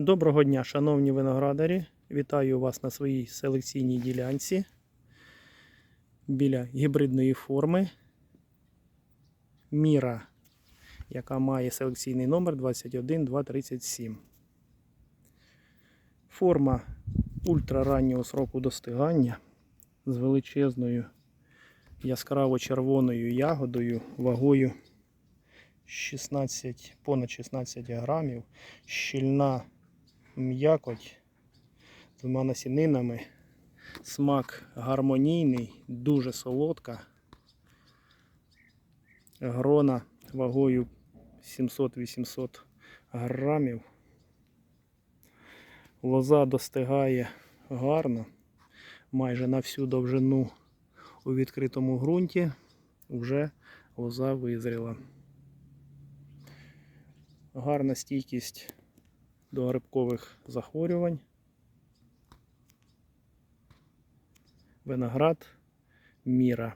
Доброго дня, шановні виноградарі. Вітаю вас на своїй селекційній ділянці біля гібридної форми Міра, яка має селекційний номер 21237. Форма ультрараннього сроку достигання з величезною яскраво червоною ягодою вагою 16, понад 16 грамів, щільна м'якоть з двома насінинами, смак гармонійний, дуже солодка, грона вагою 700-800 грамів. Лоза достигає гарно, майже на всю довжину у відкритому ґрунті вже лоза визріла. Гарна стійкість до грибкових захворювань. Виноград Міра.